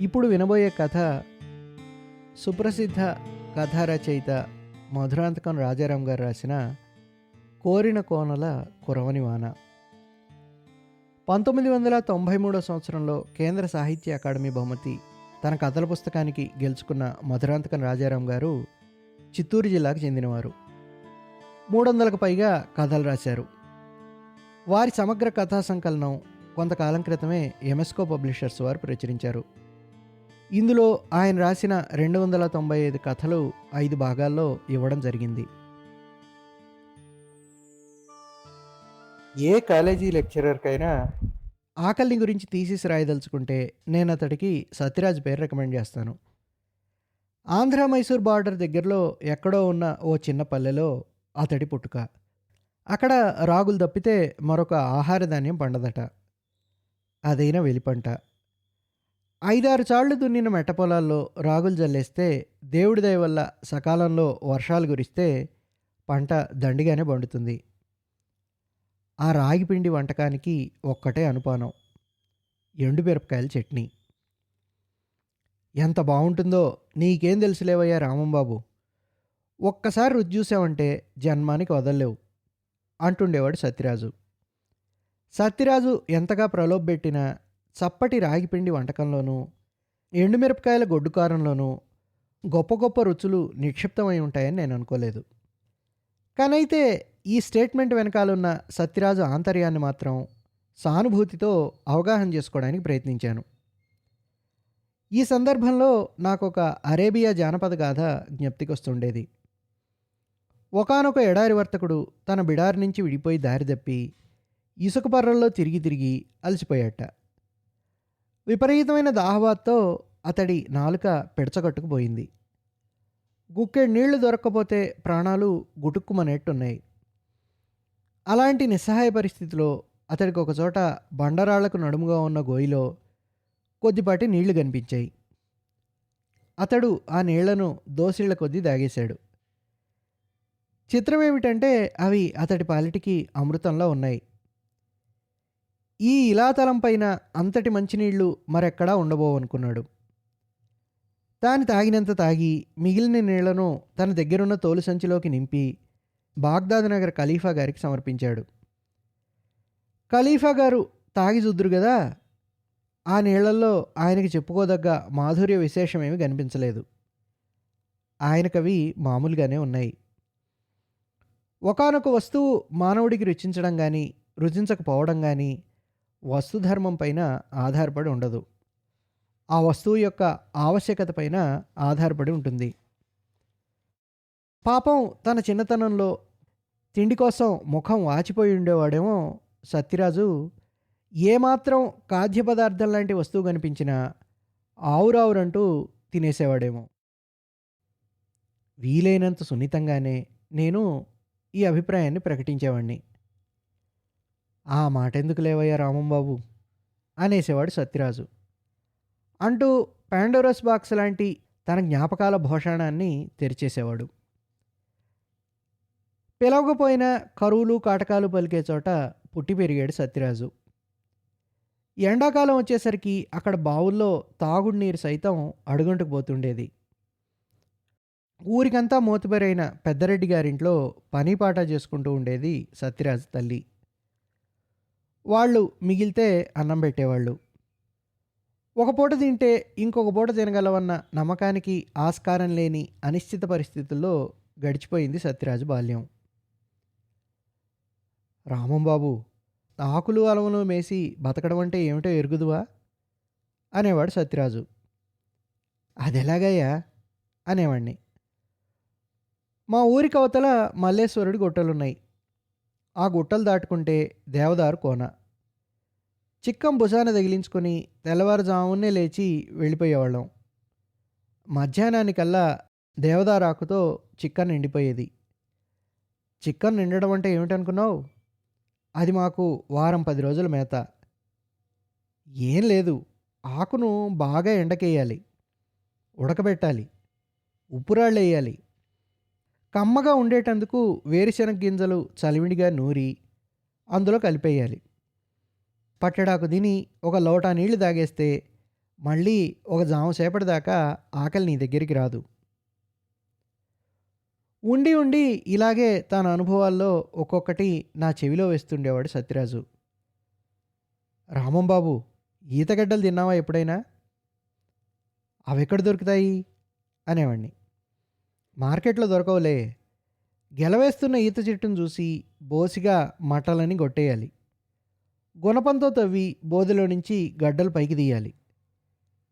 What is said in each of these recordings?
ఇప్పుడు వినబోయే కథ సుప్రసిద్ధ కథా రచయిత మధురాంతకం రాజారాం గారు రాసిన కోరిన కోనల కురవని వాన. పంతొమ్మిది వందల తొంభై మూడో సంవత్సరంలో కేంద్ర సాహిత్య అకాడమీ బహుమతి తన కథల పుస్తకానికి గెలుచుకున్న మధురాంతకం రాజారాం గారు చిత్తూరు జిల్లాకు చెందినవారు. మూడు వందలకు పైగా కథలు రాశారు. వారి సమగ్ర కథా సంకలనం కొంతకాలం క్రితమే ఎమెస్కో పబ్లిషర్స్ వారు ప్రచురించారు. ఇందులో ఆయన రాసిన రెండు వందల తొంభై ఐదు కథలు ఐదు భాగాల్లో ఇవ్వడం జరిగింది. ఏ కాలేజీ లెక్చరర్కైనా ఆకలిని గురించి తీసేసి రాయదలుచుకుంటే నేను అతడికి సత్యరాజ్ పేరు రికమెండ్ చేస్తాను. ఆంధ్ర మైసూర్ బార్డర్ దగ్గరలో ఎక్కడో ఉన్న ఓ చిన్న పల్లెలో అతడి పుట్టుక. అక్కడ రాగులు తప్పితే మరొక ఆహార ధాన్యం పండదట. అదైనా వెలిపంట. ఐదారు చాళ్ళు దున్నిన మెట్ట పొలాల్లో రాగులు జల్లేస్తే దేవుడి దయ వల్ల సకాలంలో వర్షాలు కురిస్తే పంట దండిగానే పండుతుంది. ఆ రాగిపిండి వంటకానికి ఒక్కటే అనుపానం ఎండుమిరపకాయల చట్నీ. ఎంత బాగుంటుందో నీకేం తెలుసులేవయ్యా రామంబాబు. ఒక్కసారి రుచి చూసావంటే జన్మానికి వదలలేవు అంటుండేవాడు సత్యరాజు. సత్యరాజు ఎంతగా ప్రలోభపెట్టినా చప్పటి రాగిపిండి వంటకంలోనూ ఎండుమిరపకాయల గొడ్డుకారంలోనూ గొప్ప గొప్ప రుచులు నిక్షిప్తమై ఉంటాయని నేను అనుకోలేదు. కానైతే ఈ స్టేట్మెంట్ వెనకాలన్న సత్యరాజు ఆంతర్యాన్ని మాత్రం సానుభూతితో అవగాహన చేసుకోవడానికి ప్రయత్నించాను. ఈ సందర్భంలో నాకు ఒక అరేబియా జానపద గాథ జ్ఞప్తికొస్తుండేది. ఒకనొక ఎడారి వర్తకుడు తన బిడారి నుంచి విడిపోయి దారి తప్పి ఇసుక పర్రల్లో తిరిగి తిరిగి అలసిపోయాట. విపరీతమైన దాహవాత్తో అతడి నాలుక పిడచగట్టుకుపోయింది. గుక్కెడు నీళ్ళు దొరక్కపోతే ప్రాణాలు గుటుక్కుమనేట్టున్నాయి. అలాంటి నిస్సహాయ పరిస్థితిలో అతడికి ఒకచోట బండరాళ్ళకు నడుముగా ఉన్న గోయిలో కొద్దిపాటి నీళ్ళు కనిపించాయి. అతడు ఆ నీళ్ళను దోసిళ్ళ కొద్దీ దాగేశాడు. చిత్రం ఏమిటంటే అవి అతడి పాలిటికి అమృతంలో ఉన్నాయి. ఈ ఇలాతలం పైన అంతటి మంచినీళ్ళు మరెక్కడా ఉండబోవనుకున్నాడు. తాను తాగినంత తాగి మిగిలిన నీళ్ళను తన దగ్గరున్న తోలు సంచిలోకి నింపి బాగ్దాద్ నగర్ ఖలీఫా గారికి సమర్పించాడు. ఖలీఫా గారు తాగి చూద్దురు కదా ఆ నీళ్ళలో ఆయనకి చెప్పుకోదగ్గ మాధుర్య విశేషమేమి కనిపించలేదు. ఆయనకవి మామూలుగానే ఉన్నాయి. ఒకనొక వస్తువు మానవుడికి రుచించడం కానీ రుచించకపోవడం కానీ వస్తుధర్మం పైన ఆధారపడి ఉండదు. ఆ వస్తువు యొక్క ఆవశ్యకత పైన ఆధారపడి ఉంటుంది. పాపం తన చిన్నతనంలో తిండి కోసం ముఖం వాచిపోయి ఉండేవాడేమో సత్యరాజు. ఏమాత్రం ఖాద్య పదార్థం లాంటి వస్తువు కనిపించినా ఆవురావురంటూ తినేసేవాడేమో. వీలైనంత సున్నితంగానే నేను ఈ అభిప్రాయాన్ని ప్రకటించేవాడిని ఆ మాట ఎందుకు లేవయ్యా రామంబాబు? అనేసేవాడు సత్యరాజు. అంటూ పాండోరస్ బాక్స్ లాంటి తన జ్ఞాపకాల భోషాణాన్ని తెరిచేసేవాడు. పిలవకపోయిన కరువులు కాటకాలు పలికే చోట పుట్టి పెరిగాడు సత్యరాజు. ఎండాకాలం వచ్చేసరికి అక్కడ బావుల్లో తాగుడు నీరు సైతం అడుగంటుకు పోతుండేది. ఊరికంతా మోతుబరైన పెద్దరెడ్డి గారింట్లో పనిపాట చేసుకుంటూ ఉండేది సత్యరాజు తల్లి. వాళ్ళు మిగిలితే అన్నం పెట్టేవాళ్ళు. ఒక పూట తింటే ఇంకొక పూట తినగలవన్న నమ్మకానికి ఆస్కారం లేని అనిశ్చిత పరిస్థితుల్లో గడిచిపోయింది సత్యరాజు బాల్యం. రామంబాబు ఆకులు అలవలు మేసి బతకడం అంటే ఏమిటో ఎరుగుదువా? అనేవాడు సత్యరాజు. అదెలాగయ్యా? అనేవాడిని మా ఊరికి అవతల మల్లేశ్వరుడి గుట్టలున్నాయి. ఆ గుట్టలు దాటుకుంటే దేవదారు కోన. చిక్కం భుజాన తగిలించుకొని తెల్లవారుజామునే లేచి వెళ్ళిపోయేవాళ్ళం. మధ్యాహ్నానికల్లా దేవదారాకుతో చిక్కన్ నిండిపోయేది. చిక్కన్ నిండడం అంటే ఏమిటనుకున్నావు? అది మాకు వారం పది రోజుల మేత. ఏం లేదు ఆకును బాగా ఎండకేయాలి ఉడకబెట్టాలి ఉప్పురాళ్ళు వేయాలి కమ్మగా ఉండేటందుకు వేరుశనగ గింజలు చలివిడిగా నూరి అందులో కలిపేయాలి. పట్టడాకు తిని ఒక లోటా నీళ్ళు తాగేస్తే మళ్ళీ ఒక జాము సేపటి దాకా ఆకలి నీ దగ్గరికి రాదు. ఉండి ఉండి ఇలాగే తన అనుభవాల్లో ఒక్కొక్కటి నా చెవిలో వేస్తుండేవాడు సత్యరాజు. రామంబాబు ఈతగడ్డలు తిన్నావా ఎప్పుడైనా? అవెక్కడ దొరుకుతాయి? అనేవాడిని మార్కెట్లో దొరకవులే. గెలవేస్తున్న ఈత చెట్టును చూసి బోసిగా మటలని కొట్టేయాలి గుణపంతో తవ్వి బోధలో నుంచి గడ్డలు పైకి తీయాలి.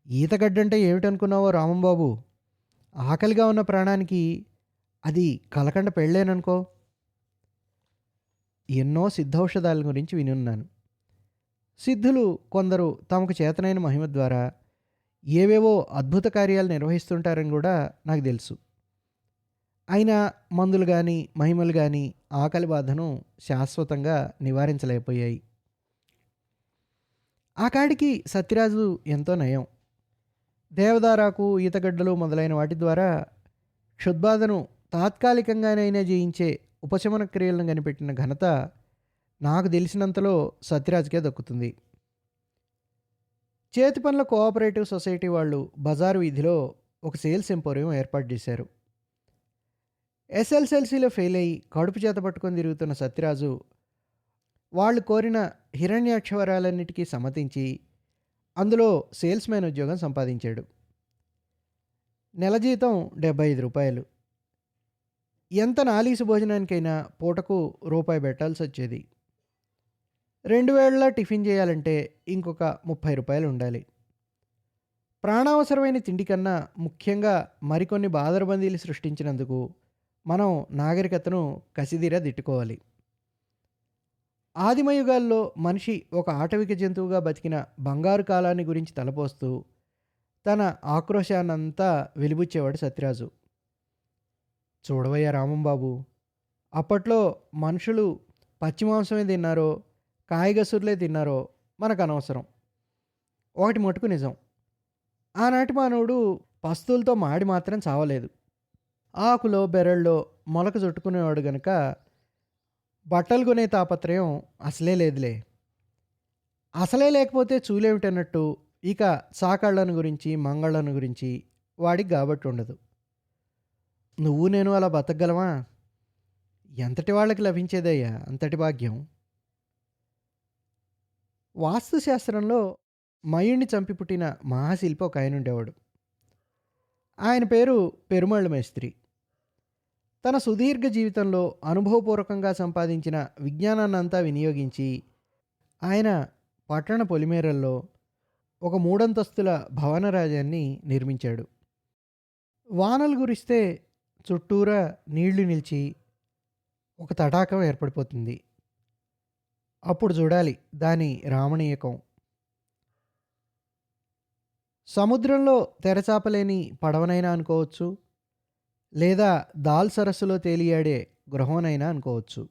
ఈతగడ్డంటే ఏమిటనుకున్నావో రామంబాబు? ఆకలిగా ఉన్న ప్రాణానికి అది కలకండ పెళ్ళేననుకో. ఎన్నో సిద్ధౌషధాల గురించి వినున్నాను. సిద్ధులు కొందరు తమకు చేతనైన మహిమ ద్వారా ఏవేవో అద్భుత కార్యాలు నిర్వహిస్తుంటారని కూడా నాకు తెలుసు. అయినా మందులు కానీ మహిమలు కానీ ఆకలి బాధను శాశ్వతంగా నివారించలేకపోయాయి. ఆ కాడికి సత్యరాజు ఎంతో నయం. దేవదారాకు ఈతగడ్డలు మొదలైన వాటి ద్వారా క్షుద్బాధను తాత్కాలికంగానైనా జయించే ఉపశమన క్రియలను కనిపెట్టిన ఘనత నాకు తెలిసినంతలో సత్యరాజుకే దక్కుతుంది. చేతి పనుల కోఆపరేటివ్ సొసైటీ వాళ్ళు బజారు వీధిలో ఒక సేల్స్ ఎంపోరియం ఏర్పాటు చేశారు. ఎస్ఎల్సెల్సీలో ఫెయిల్ అయ్యి కడుపు చేత పట్టుకొని తిరుగుతున్న సత్యరాజు వాళ్ళు కోరిన హిరణ్యాక్షవరాలన్నిటికీ సమ్మతించి అందులో సేల్స్ మ్యాన్ ఉద్యోగం సంపాదించాడు. నెల జీతం డెబ్బై ఐదు రూపాయలు. ఎంత నాలీసు భోజనానికైనా పూటకు రూపాయి పెట్టాల్సి వచ్చేది. రెండు వేళ్ళ టిఫిన్ చేయాలంటే ఇంకొక ముప్పై రూపాయలు ఉండాలి. ప్రాణావసరమైన తిండి కన్నా ముఖ్యంగా మరికొన్ని బాదరబందీలు సృష్టించినందుకు మనం నాగరికతను కసిదీరా దిట్టుకోవాలి ఆదిమయుగాల్లో మనిషి ఒక ఆటవిక జంతువుగా బతికిన బంగారు కాలాన్ని గురించి తలపోస్తూ తన ఆక్రోశాన్నంతా వెలిబుచ్చేవాడు సత్యరాజు. చూడవయ్యా రామంబాబు అప్పట్లో మనుషులు పచ్చిమాంసమే తిన్నారో కాయగసురులే తిన్నారో మనకు అనవసరం ఒకటి మటుకు నిజం. ఆనాటి మానవుడు పస్తులతో మాడి మాత్రం చావలేదు. ఆకులో బెరళ్ళలో మొలక చుట్టుకునేవాడు గనుక బట్టలు కొనే తాపత్రయం అసలే లేదులే. అసలే లేకపోతే చూలేమిటన్నట్టు ఇక సాకళ్ళను గురించి మంగళ్ళను గురించి వాడికి కాబట్టి ఉండదు. నువ్వు నేను అలా బతకగలవా ఎంతటి వాళ్ళకి లభించేదయ్యా అంతటి భాగ్యం? వాస్తుశాస్త్రంలో మయుణ్ణి చంపి పుట్టిన మహాశిల్పి ఒక ఆయన ఉండేవాడు. ఆయన పేరు పెరుమళ్ళ మేస్త్రి. తన సుదీర్ఘ జీవితంలో అనుభవపూర్వకంగా సంపాదించిన విజ్ఞానాన్నంతా వినియోగించి ఆయన పట్టణ పొలిమేరల్లో ఒక మూడంతస్తుల భవనరాజాన్ని నిర్మించాడు. వానలు గురిస్తే చుట్టూరా నీళ్ళు నిలిచి ఒక తటాకం ఏర్పడిపోతుంది. అప్పుడు చూడాలి దాని రామణీయకం. సముద్రంలో తెరచాపలేని పడవనైనా అనుకోవచ్చు. లేదా దాల్ సరస్సులో తేలియాడే గృహంనైనా అనుకోవచ్చు.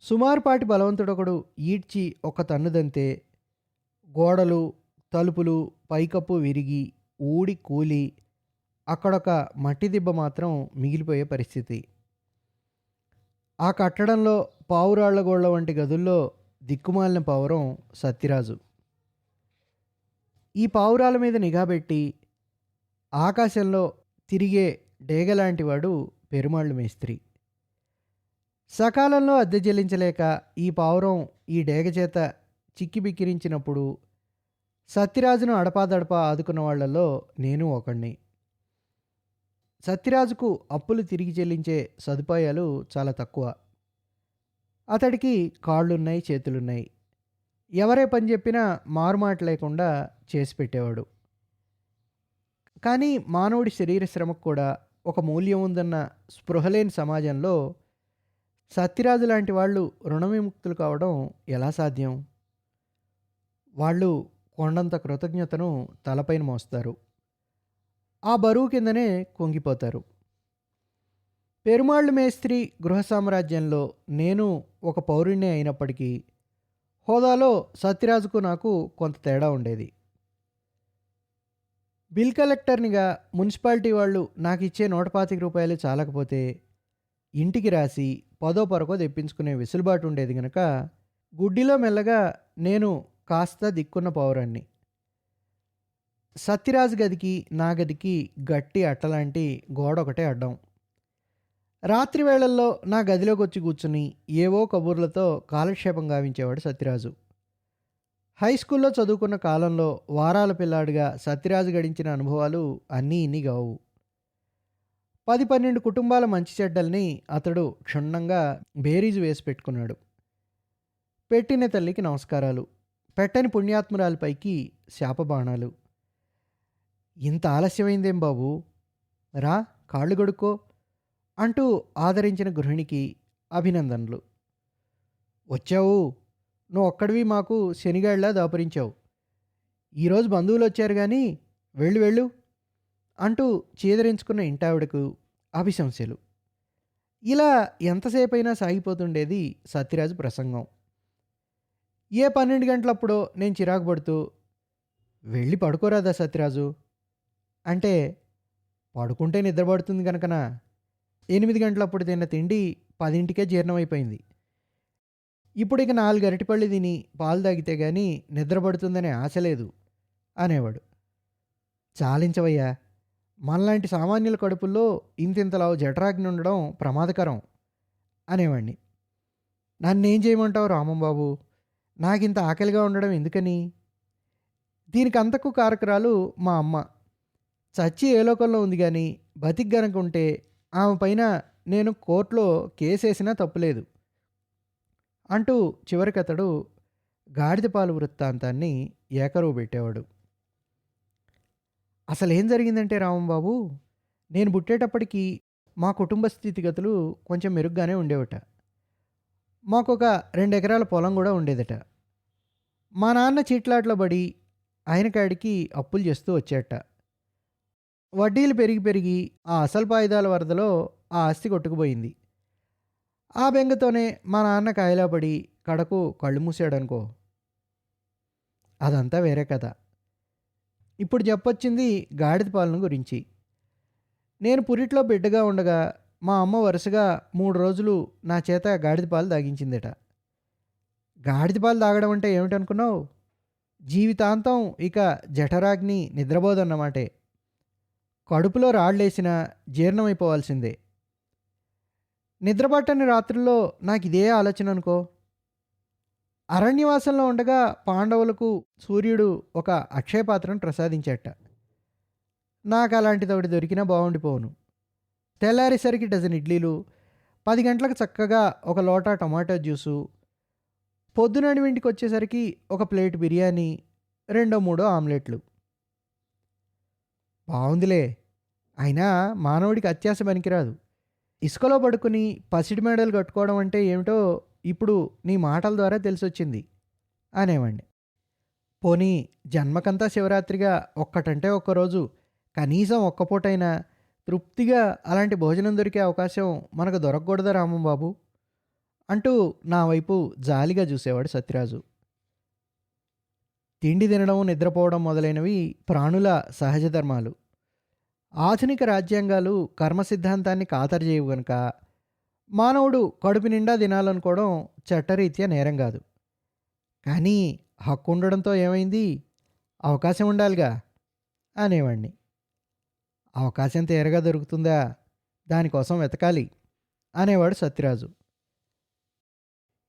సుమారుపాటి బలవంతుడొకడు ఈడ్చి ఒక తన్నుదంతే గోడలు తలుపులు పైకప్పు విరిగి ఊడి కూలి అక్కడొక మట్టి దిబ్బ మాత్రం మిగిలిపోయే పరిస్థితి. ఆ కట్టడంలో పావురాళ్ళగోళ్ళ వంటి గదుల్లో దిక్కుమాలిన పావురం సత్యరాజు. ఈ పావురాల మీద నిఘా పెట్టి ఆకాశంలో తిరిగే డేగలాంటి వాడు పెరుమాళ్ళు మేస్త్రి. సకాలంలో అద్దె చెల్లించలేక ఈ పావురం ఈ డేగ చేత చిక్కి బిక్కిరించినప్పుడు సత్యరాజును అడపాదడపా ఆదుకున్న వాళ్ళలో నేను ఒకణ్ణి. సత్యరాజుకు అప్పులు తిరిగి చెల్లించే సదుపాయాలు చాలా తక్కువ. అతడికి కాళ్ళున్నాయి చేతులున్నాయి. ఎవరే పని చెప్పినా మారుమాట లేకుండా చేసి పెట్టేవాడు. కానీ మానవుడి శరీర శ్రమకు కూడా ఒక మూల్యం ఉందన్న స్పృహలేని సమాజంలో సత్యరాజు లాంటి వాళ్ళు రుణవిముక్తులు కావడం ఎలా సాధ్యం? వాళ్ళు కొండంత కృతజ్ఞతను తలపైన మోస్తారు. ఆ బరువు కిందనే కుంగిపోతారు. పెరుమాళ్ళు మేస్త్రి గృహ సామ్రాజ్యంలో నేను ఒక పౌరుణ్ణి అయినప్పటికీ హోదాలో సత్యరాజుకు నాకు కొంత తేడా ఉండేది. బిల్ కలెక్టర్నిగా మున్సిపాలిటీ వాళ్ళు నాకు ఇచ్చే నూట పాతిక రూపాయలు చాలకపోతే ఇంటికి రాసి పదో పరకో తెప్పించుకునే వెసులుబాటు ఉండేది గనక గుడ్డిలో మెల్లగా నేను కాస్త దిక్కున్న పౌరాన్ని. సత్యరాజు గదికి నా గదికి గట్టి అట్టలాంటి గోడ ఒకటే అడ్డం. రాత్రి వేళల్లో నా గదిలోకి వచ్చి కూర్చుని ఏవో కబుర్లతో కాలక్షేపం గావించేవాడు సత్యరాజు. హై స్కూల్లో చదువుకున్న కాలంలో వారాల పిల్లాడిగా సత్యరాజు గడించిన అనుభవాలు అన్నీ ఇన్ని కావు పది పన్నెండు కుటుంబాల మంచి చెడ్డల్ని అతడు క్షుణ్ణంగా బేరీజు వేసి పెట్టుకున్నాడు. పెట్టిన తల్లికి నమస్కారాలు పెట్టని పుణ్యాత్మురాలపైకి శాపబాణాలు. ఇంత ఆలస్యమైందేం బాబు? రా కాళ్ళు గడుక్కో అంటూ ఆదరించిన గృహిణికి అభినందనలు. వచ్చావు? నువ్వు ఒక్కడివి మాకు శనిగాళ్ళ దాపురించావు. ఈరోజు బంధువులు వచ్చారు కానీ వెళ్ళు వెళ్ళు అంటూ చీదరించుకున్న ఇంటావిడకు అభిశంసలు. ఇలా ఎంతసేపైనా సాగిపోతుండేది సత్యరాజు ప్రసంగం. ఏ పన్నెండు గంటలప్పుడో నేను చిరాకు పడుతూ వెళ్ళి పడుకోరాదా సత్యరాజు? అంటే పడుకుంటే నిద్రపడుతుంది కనుకనా ఎనిమిది గంటలప్పుడు తిన్న తిండి పదింటికే జీర్ణమైపోయింది. ఇప్పుడు ఇక నాలుగు అరటిపళ్ళు తిని పాలు తాగితే కానీ నిద్రపడుతుందనే ఆశ లేదు అనేవాడు. చాలించవయ్యా మనలాంటి సామాన్యుల కడుపుల్లో ఇంతింతలా జఠరాగ్ని ఉండడం ప్రమాదకరం అనేవాడిని నన్నేం చేయమంటావు రామంబాబు? నాకింత ఆకలిగా ఉండడం ఎందుకని? దీనికి అంతకు కారకురాలు మా అమ్మ. చచ్చి ఏ లోకంలో ఉంది కానీ బతికి గనక ఉంటే ఆమె పైన నేను కోర్టులో కేసేసినా తప్పులేదు. అంటూ చివరికి అతడు గాడిదపాలు వృత్తాంతాన్ని ఏకరువు పెట్టేవాడు. అసలేం జరిగిందంటే రామంబాబు నేను పుట్టేటప్పటికి మా కుటుంబ స్థితిగతులు కొంచెం మెరుగ్గానే ఉండేవట. మాకు ఒక రెండు ఎకరాల పొలం కూడా ఉండేదట. మా నాన్న చీట్లాట్లో పడి ఆయన కాడికి అప్పులు చేస్తూ వచ్చేట. వడ్డీలు పెరిగి పెరిగి ఆ అసలు పాయిదాల వరదలో ఆ ఆస్తి కొట్టుకుపోయింది. ఆ బెంగతోనే మా నాన్న కాయలా పడి కడకు కళ్ళు మూసాడనుకో. అదంతా వేరే కథ. ఇప్పుడు చెప్పొచ్చింది గాడిద పాలన గురించి. నేను పురిట్లో బిడ్డగా ఉండగా మా అమ్మ వరుసగా మూడు రోజులు నా చేత గాడిద పాలు తాగించిందట. గాడిద పాలు తాగడం అంటే ఏమిటనుకున్నావు? జీవితాంతం ఇక జఠరాగ్ని నిద్రబోదన్నమాటే కడుపులో రాళ్ళేసినా జీర్ణమైపోవాల్సిందే. నిద్రపట్టని రాత్రుల్లో నాకు ఇదే ఆలోచన అనుకో అరణ్యవాసంలో ఉండగా పాండవులకు సూర్యుడు ఒక అక్షయపాత్రను ప్రసాదించట. నాకు అలాంటిది ఒకటి దొరికినా బాగుండిపోను తెల్లారేసరికి డజన్ ఇడ్లీలు పది గంటలకు చక్కగా ఒక లోటా టమాటో జ్యూసు పొద్దునడివింటికి వచ్చేసరికి ఒక ప్లేట్ బిర్యానీ రెండో మూడో ఆమ్లెట్లు. బాగుందిలే అయినా మానవుడికి అత్యాశ పనికిరాదు. ఇసుకలో పడుకుని పసిడి మేడలు కట్టుకోవడం అంటే ఏమిటో ఇప్పుడు నీ మాటల ద్వారా తెలిసొచ్చింది అనేవండి పోనీ జన్మకంతా శివరాత్రిగా ఒక్కటంటే ఒక్కరోజు కనీసం ఒక్కపూటైనా తృప్తిగా అలాంటి భోజనం దొరికే అవకాశం మనకు దొరకకూడదా రామంబాబు? అంటూ నా వైపు జాలిగా చూసేవాడు సత్యరాజు. తిండి తినడం నిద్రపోవడం మొదలైనవి ప్రాణుల సహజ ధర్మాలు. ఆధునిక రాజ్యాంగాలు కర్మ సిద్ధాంతాన్ని ఖాతరు చేయవు గనుక మానవుడు కడుపు నిండా తినాలనుకోవడం చట్టరీత్యా నేరం కాదు. కానీ హక్కు ఉండడంతో ఏమైంది? అవకాశం ఉండాలిగా అనేవాడిని అవకాశం తేరగా దొరుకుతుందా? దానికోసం వెతకాలి అనేవాడు సత్యరాజు.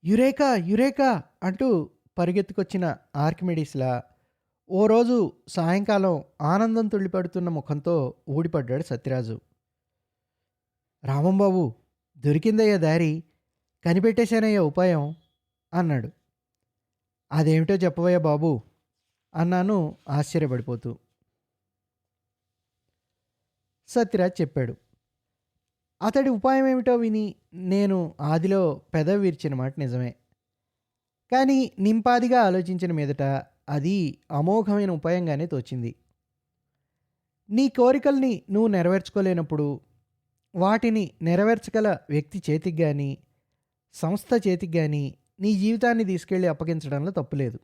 యురేకా యురేకా అంటూ పరిగెత్తుకొచ్చిన ఆర్కిమెడీస్లా ఓ రోజు సాయంకాలం ఆనందం తుళ్ళిపడుతున్న ముఖంతో ఊడిపడ్డాడు సత్యరాజు. రామంబాబు దొరికిందయ్యా దారి కనిపెట్టేశానయ్యా ఉపాయం అన్నాడు. అదేమిటో చెప్పవయ్యా బాబు అన్నాను ఆశ్చర్యపడిపోతూ. సత్యరాజ్ చెప్పాడు. అతడి ఉపాయం ఏమిటో విని నేను ఆదిలో పెదవి విరిచిన మాట నిజమే. కానీ నింపాదిగా ఆలోచించిన మీదట అది అమోఘమైన ఉపాయంగానే తోచింది. నీ కోరికల్ని నువ్వు నెరవేర్చుకోలేనప్పుడు వాటిని నెరవేర్చగల వ్యక్తి చేతికి కానీ సంస్థ చేతికి కానీ నీ జీవితాన్ని తీసుకెళ్ళి అప్పగించడంలో తప్పులేదు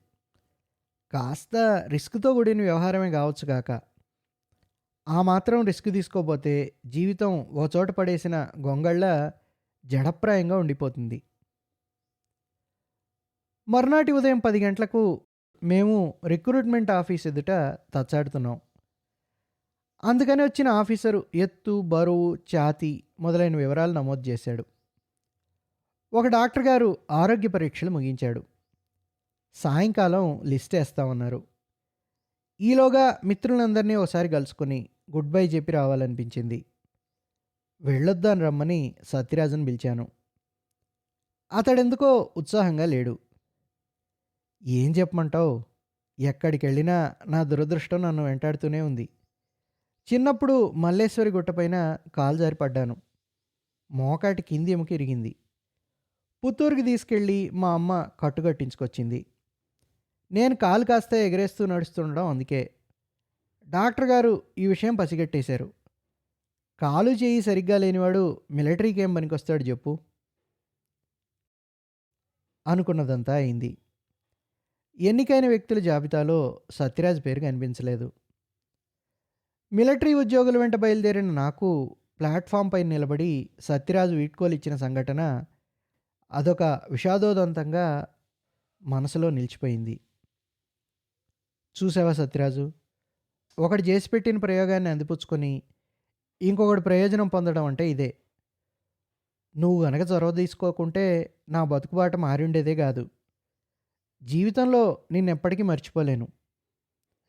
కాస్త రిస్క్తో కూడిన వ్యవహారమే కావచ్చు కాక ఆ మాత్రం రిస్క్ తీసుకోపోతే జీవితం ఓ చోట పడేసిన గొంగళ్ళ జడప్రాయంగా ఉండిపోతుంది. మర్నాటి ఉదయం పది గంటలకు మేము రిక్రూట్మెంట్ ఆఫీస్ ఎదుట తచ్చాడుతున్నాం. అందుకని వచ్చిన ఆఫీసరు ఎత్తు బరువు ఛాతీ మొదలైన వివరాలు నమోదు చేశాడు. ఒక డాక్టర్ గారు ఆరోగ్య పరీక్షలు ముగించాడు. సాయంకాలం లిస్ట్ వేస్తామన్నారు. ఈలోగా మిత్రులందరినీ ఒకసారి కలుసుకొని గుడ్ బై చెప్పి రావాలనిపించింది. వెళ్ళొద్దాని రమ్మని సత్యరాజన్ పిలిచాను. అతడెందుకో ఉత్సాహంగా లేడు. ఏం చెప్పమంటావు? ఎక్కడికి వెళ్ళినా నా దురదృష్టం నన్ను వెంటాడుతూనే ఉంది. చిన్నప్పుడు మల్లేశ్వరి గుట్టపైన కాలు జారిపడ్డాను మోకాటి కింది ఎముక ఇరిగింది. పుత్తూరుకి తీసుకెళ్ళి మా అమ్మ కట్టుకట్టించుకొచ్చింది నేను కాలు కాస్త ఎగరేస్తూ నడుస్తుండడం అందుకే. డాక్టర్ గారు ఈ విషయం పసిగట్టేశారు. కాలు చేయి సరిగ్గా లేనివాడు మిలిటరీకి ఏం పనికొస్తాడు చెప్పు. అనుకున్నదంతా అయింది. ఎన్నికైన వ్యక్తుల జాబితాలో సత్యరాజ్ పేరు కనిపించలేదు. మిలిటరీ ఉద్యోగుల వెంట బయలుదేరిన నాకు ప్లాట్ఫామ్ పై నిలబడి సత్యరాజు వీడ్కోలు ఇచ్చిన సంఘటన అదొక విషాదోదంతంగా మనసులో నిలిచిపోయింది. చూసావా సత్యరాజు? ఒకటి చేసి పెట్టిన ప్రయోగాన్ని అందిపుచ్చుకొని ఇంకొకటి ప్రయోజనం పొందడం అంటే ఇదే. నువ్వు గనక చొరవ తీసుకోకుంటే నా బతుకుబాట మారిండేదే కాదు. జీవితంలో నిన్నెప్పటికీ మర్చిపోలేను.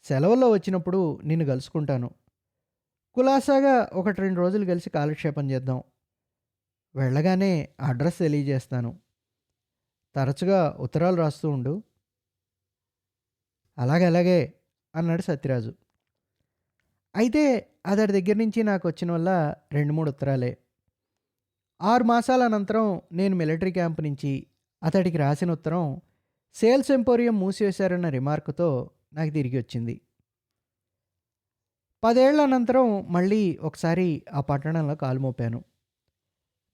సెలవుల్లో వచ్చినప్పుడు నిన్ను కలుసుకుంటాను. కులాసాగా ఒకటి రెండు రోజులు కలిసి కాలక్షేపం చేద్దాం. వెళ్ళగానే అడ్రస్ తెలియజేస్తాను. తరచుగా ఉత్తరాలు రాస్తూ ఉండు. అలాగే అలాగే అన్నాడు సత్యరాజు. అయితే అతడి దగ్గర నుంచి నాకు వచ్చిన వల్ల రెండు మూడు ఉత్తరాలే. ఆరు మాసాల అనంతరం నేను మిలిటరీ క్యాంప్ నుంచి అతడికి రాసిన ఉత్తరం సేల్స్ ఎంపోరియం మూసివేశారన్న రిమార్కుతో నాకు తిరిగి వచ్చింది. పదేళ్ళ అనంతరం మళ్ళీ ఒకసారి ఆ పట్టణంలో కాలుమోపాను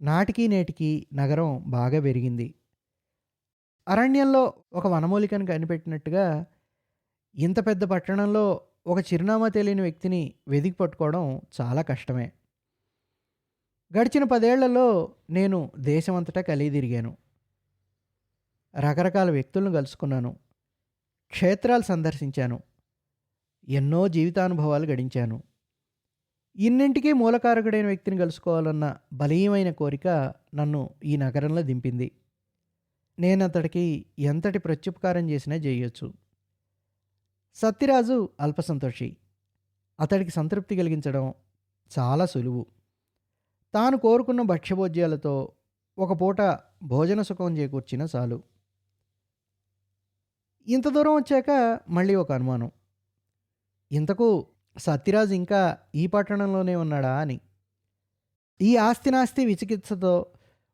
నాటికి నేటికి నగరం బాగా పెరిగింది. అరణ్యంలో ఒక వనమూలికను కనిపెట్టినట్టుగా ఇంత పెద్ద పట్టణంలో ఒక చిరునామా తెలియని వ్యక్తిని వెదికి పట్టుకోవడం చాలా కష్టమే. గడిచిన పదేళ్ళలో నేను దేశమంతటా కలిగి తిరిగాను రకరకాల వ్యక్తులను కలుసుకున్నాను. క్షేత్రాలు సందర్శించాను. ఎన్నో జీవితానుభవాలు గడించాను. ఇన్నింటికీ మూలకారకుడైన వ్యక్తిని కలుసుకోవాలన్న బలీయమైన కోరిక నన్ను ఈ నగరంలో దింపింది. నేను అతడికి ఎంతటి ప్రత్యుపకారం చేసినా చేయొచ్చు సత్యరాజు అల్పసంతోషి. అతడికి సంతృప్తి కలిగించడం చాలా సులువు. తాను కోరుకున్న భక్ష్యభోజ్యాలతో ఒక పూట భోజన సుఖం చేకూర్చిన చాలు. ఇంత దూరం వచ్చాక మళ్ళీ ఒక అనుమానం. ఇంతకు సత్యరాజు ఇంకా ఈ పట్టణంలోనే ఉన్నాడా అని. ఈ ఆస్తినాస్తి విచికిత్సతో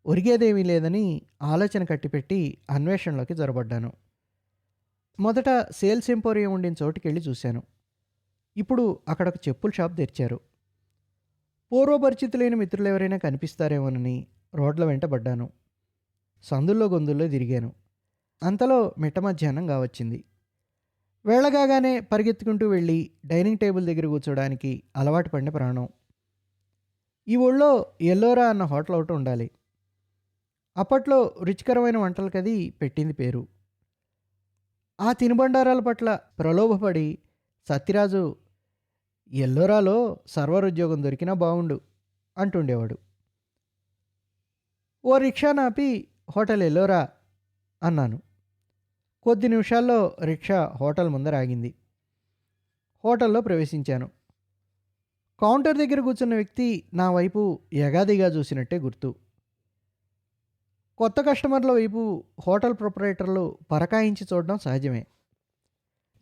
ఒరిగేదేమీ లేదని ఆలోచన కట్టిపెట్టి అన్వేషణలోకి జొరబడ్డాను మొదట సేల్స్ ఎంపోరియం ఉండిన చోటుకి వెళ్ళి చూశాను. ఇప్పుడు అక్కడ ఒక చెప్పుల షాప్ తెరిచారు. పూర్వపరిచితులైన మిత్రులు ఎవరైనా కనిపిస్తారేమోనని రోడ్ల వెంట పడ్డాను. సందుల్లో గొంతుల్లో తిరిగాను. అంతలో మిట్ట మధ్యాహ్నం కావచ్చింది వేళగాగానే పరిగెత్తుకుంటూ వెళ్ళి డైనింగ్ టేబుల్ దగ్గర కూర్చోడానికి అలవాటు పడిన ప్రాణం. ఈ ఊళ్ళో ఎల్లోరా అన్న హోటల్ ఒకటి ఉండాలి. అప్పట్లో రుచికరమైన వంటలకది పెట్టింది పేరు. ఆ తినుబండారాల పట్ల ప్రలోభపడి సత్యరాజు ఎల్లోరాలో సర్వర్ ఉద్యోగం దొరికినా బాగుండు అంటుండేవాడు. ఓ రిక్షా నాపి హోటల్ ఎల్లోరా అన్నాను. కొద్ది నిమిషాల్లో రిక్షా హోటల్ ముందర ఆగింది. హోటల్లో ప్రవేశించాను. కౌంటర్ దగ్గర కూర్చున్న వ్యక్తి నా వైపు ఎగాదిగా చూసినట్టే గుర్తు. కొత్త కస్టమర్ల వైపు హోటల్ ప్రొపరేటర్లు పరకాయించి చూడడం సహజమే.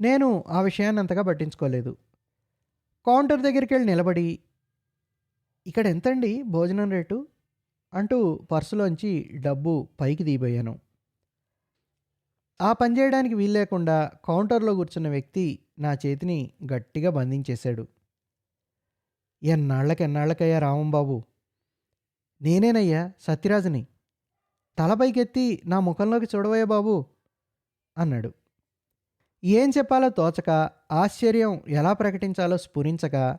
నేను ఆ విషయాన్ని అంతగా పట్టించుకోలేదు. కౌంటర్ దగ్గరికి వెళ్ళి నిలబడి ఇక్కడ ఎంతండి భోజనం రేటు? అంటూ పర్సులోంచి డబ్బు పైకి దిగిపోయాను. ఆ పని చేయడానికి వీల్లేకుండా కౌంటర్లో కూర్చున్న వ్యక్తి నా చేతిని గట్టిగా బంధించేశాడు. ఎన్నాళ్ళకి ఎన్నాళ్ళకయ్యా రామంబాబు నేనేనయ్యా సత్యరాజుని. తలపైకెత్తి నా ముఖంలోకి చూడవయ్యా బాబు అన్నాడు. ఏం చెప్పాలో తోచక ఆశ్చర్యం ఎలా ప్రకటించాలో స్ఫురించక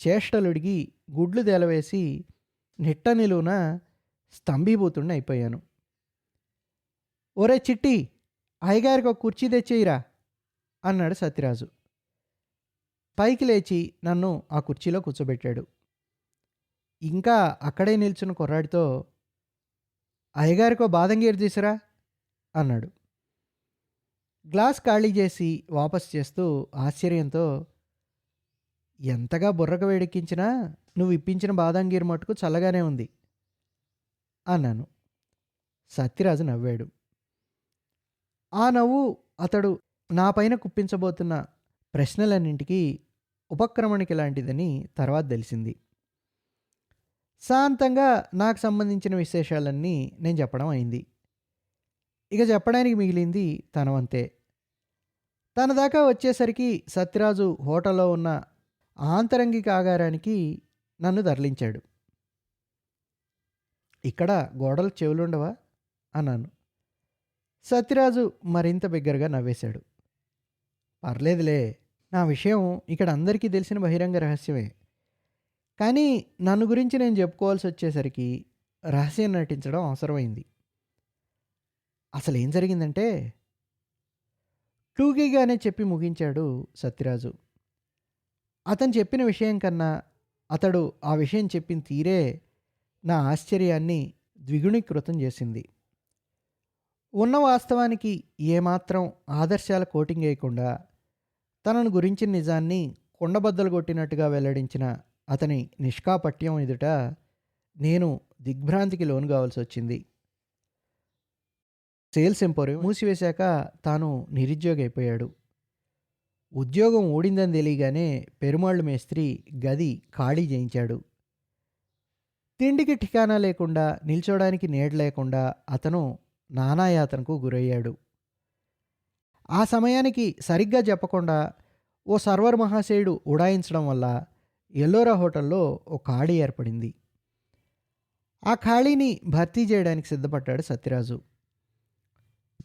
చేష్టలుడిగి గుడ్లు తేలవేసి నిట్ట నిలువున స్తంభీభూతుణ్ణి అయిపోయాను. ఒరే చిట్టి అయ్యగారికి ఒక కుర్చీ తెచ్చేయిరా అన్నాడు సత్యరాజు పైకి లేచి నన్ను ఆ కుర్చీలో కూర్చోబెట్టాడు. ఇంకా అక్కడే నిల్చున్న కుర్రాడితో అయ్యగారికో బాదంగీరు తీసురా అన్నాడు. గ్లాస్ ఖాళీ చేసి వాపస్ చేస్తూ ఆశ్చర్యంతో ఎంతగా బుర్రకు వేడెక్కించినా నువ్వు ఇప్పించిన బాదంగీరు మటుకు చల్లగానే ఉంది అన్నాను. సత్యరాజు నవ్వాడు. ఆ నవ్వు అతడు నా పైన కుప్పించబోతున్న ప్రశ్నలన్నింటికీ ఉపక్రమణికి లాంటిదని తర్వాత తెలిసింది. శాంతంగా నాకు సంబంధించిన విశేషాలన్నీ నేను చెప్పడం అయింది. ఇక చెప్పడానికి మిగిలింది తనవంతే. తన దాకా వచ్చేసరికి సత్యరాజు హోటల్లో ఉన్న ఆంతరంగిక ఆగారానికి నన్ను తరలించాడు. ఇక్కడ గోడలు చెవులుండవా? అన్నాను. సత్యరాజు మరింత బిగ్గరగా నవ్వేశాడు. పర్లేదులే నా విషయం ఇక్కడ అందరికీ తెలిసిన బహిరంగ రహస్యమే. కానీ నన్ను గురించి నేను చెప్పుకోవాల్సి వచ్చేసరికి రహస్యం నటించడం అవసరమైంది. అసలు ఏం జరిగిందంటే టూకీగానే చెప్పి ముగించాడు సత్యరాజు. అతను చెప్పిన విషయం కన్నా అతడు ఆ విషయం చెప్పిన తీరే నా ఆశ్చర్యాన్ని ద్విగుణీకృతం చేసింది. ఉన్న వాస్తవానికి ఏమాత్రం ఆదర్శాల కోటింగ్ వేయకుండా తనను గురించిన నిజాన్ని కుండబద్దలు కొట్టినట్టుగా వెల్లడించిన అతని నిష్కాపట్యం ఎదుట నేను దిగ్భ్రాంతికి లోను కావాల్సి వచ్చింది. సేల్స్ ఎంపోరియం మూసివేశాక తాను నిరుద్యోగి అయిపోయాడు. ఉద్యోగం ఊడిందని తెలియగానే పెరుమాళ్ళు మేస్త్రి గది ఖాళీ చేయించాడు. తిండికి ఠికానా లేకుండా నిల్చోడానికి నీడ లేకుండా అతను నానాయాతనకు గురయ్యాడు. ఆ సమయానికి సరిగ్గా చెప్పకుండా ఓ సర్వర్ మహాశయుడు ఉడాయించడం వల్ల ఎల్లోరా హోటల్లో ఓ ఖాళీ ఏర్పడింది. ఆ ఖాళీని భర్తీ చేయడానికి సిద్ధపడ్డాడు సత్యరాజు.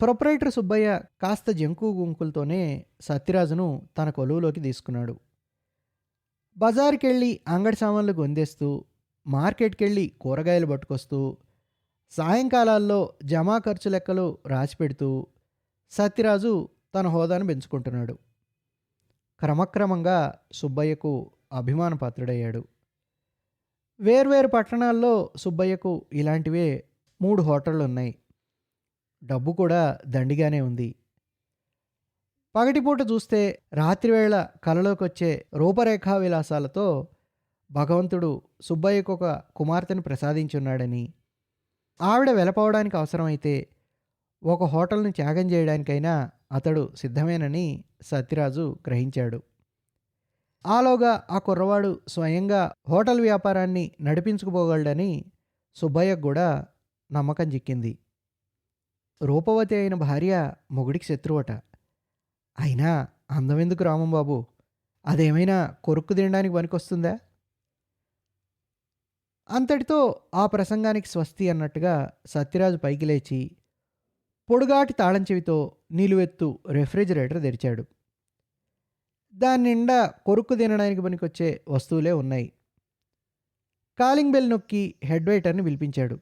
ప్రొపరేటర్ సుబ్బయ్య కాస్త జంకు గుంకులతోనే సత్యరాజును తన కొలువులోకి తీసుకున్నాడు. బజార్కెళ్ళి అంగడి సామాన్లు గొందేస్తూ మార్కెట్కెళ్ళి కూరగాయలు పట్టుకొస్తూ సాయంకాలాల్లో జమా ఖర్చు లెక్కలు రాసిపెడుతూ సత్యరాజు తన హోదాను పెంచుకుంటున్నాడు. క్రమక్రమంగా సుబ్బయ్యకు అభిమాన పాత్రుడయ్యాడు. వేర్వేరు పట్టణాల్లో సుబ్బయ్యకు ఇలాంటివే మూడు హోటళ్ళు ఉన్నాయి డబ్బు కూడా దండిగానే ఉంది. పగటిపూట చూస్తే రాత్రివేళ కలలోకి వచ్చే రూపరేఖా విలాసాలతో భగవంతుడు సుబ్బయ్యకు ఒక కుమార్తెను ప్రసాదించున్నాడని ఆవిడ వెళ్ళపోవడానికి అవసరమైతే ఒక హోటల్ని త్యాగం చేయడానికైనా అతడు సిద్ధమేనని సత్యరాజు గ్రహించాడు. ఆలోగా ఆ కుర్రవాడు స్వయంగా హోటల్ వ్యాపారాన్ని నడిపించుకుపోగలడని సుబ్బయ్యకు కూడా నమ్మకం చిక్కింది. రూపవతి అయిన భార్య మొగుడికి శత్రువట. అయినా అందమెందుకు రామంబాబు? అదేమైనా కొరుక్కు తినడానికి పనికొస్తుందా? అంతటితో ఆ ప్రసంగానికి స్వస్తి అన్నట్టుగా సత్యరాజు పైకి లేచి పొడుగాటి తాళం చెవితో నిలువెత్తు రెఫ్రిజిరేటర్ తెరిచాడు. దాని నిండా కొరుక్కు తినడానికి పనికొచ్చే వస్తువులే ఉన్నాయి. కాలింగ్ బెల్ నొక్కి హెడ్ వెయిటర్ని పిలిపించాడు.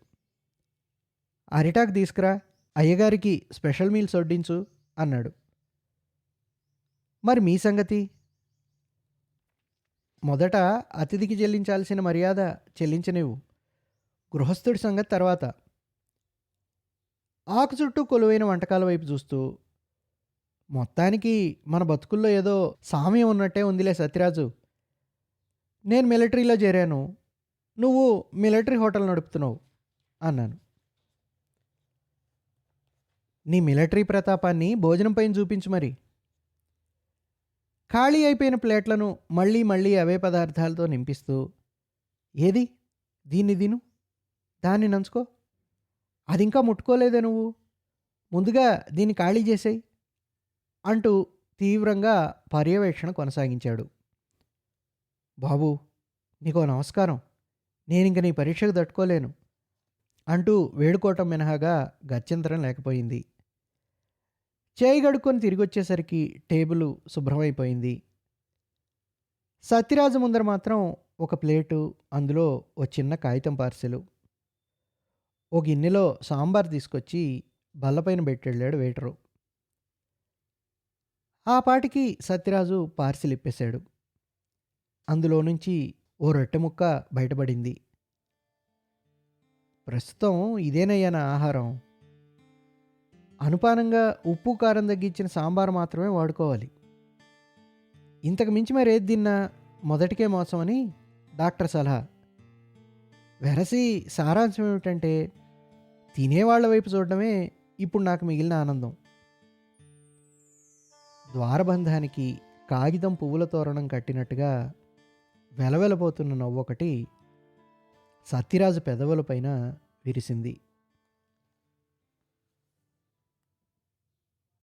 అరిటాకు తీసుకురా అయ్యగారికి స్పెషల్ మీల్స్ వడ్డించు అన్నాడు. మరి మీ సంగతి? మొదట అతిథికి చెల్లించాల్సిన మర్యాద చెల్లించనివ్వు. గృహస్థుడి సంగతి తర్వాత. ఆకు చుట్టూ కొలువైన వంటకాల వైపు చూస్తూ మొత్తానికి మన బతుకుల్లో ఏదో సామ్యం ఉన్నట్టే ఉందిలే సత్యరాజు. నేను మిలిటరీలో చేరాను. నువ్వు మిలిటరీ హోటల్ నడుపుతున్నావు అన్నాను. నీ మిలిటరీ ప్రతాపాన్ని భోజనం పైన చూపించు మరి. ఖాళీ అయిపోయిన ప్లేట్లను మళ్ళీ మళ్ళీ అవే పదార్థాలతో నింపిస్తూ ఏది? దీన్ని తిను. దాన్ని నంచుకో. అది ఇంకా ముట్టుకోలేదే నువ్వు. ముందుగా దీన్ని ఖాళీ చేసేయి అంటూ తీవ్రంగా పర్యవేక్షణ కొనసాగించాడు. బాబు నీకో నమస్కారం. నేను ఇంక నీ పరీక్షకు తట్టుకోలేను అంటూ వేడుకోవటం మినహాగా గత్యంతరం లేకపోయింది. చేయి గడుక్కొని తిరిగి వచ్చేసరికి టేబుల్ శుభ్రమైపోయింది. సత్యరాజు ముందర మాత్రం ఒక ప్లేటు అందులో ఓ చిన్న కాగితం పార్సెలు. ఓ గిన్నెలో సాంబార్ తీసుకొచ్చి బల్లపైన పెట్టెళ్ళాడు వెయిటరు ఆ పాటికి సత్యరాజు పార్సిల్ ఇప్పేశాడు. అందులో నుంచి ఓ రొట్టె ముక్క బయటపడింది. ప్రస్తుతం ఇదేనయ్యా నా ఆహారం. అనుపానంగా ఉప్పు కారం తగ్గించిన సాంబార్ మాత్రమే వాడుకోవాలి. ఇంతకు మించి మరి ఏది తిన్నా మొదటికే మోసం అని డాక్టర్ సలహా. వెరసి సారాంశం ఏమిటంటే తినేవాళ్ళ వైపు చూడడమే ఇప్పుడు నాకు మిగిలిన ఆనందం. ద్వారబంధానికి కాగితం పువ్వుల తోరణం కట్టినట్టుగా వెలవెలబోతున్న నవ్వొకటి సత్యరాజు పెదవులపైన విరిసింది.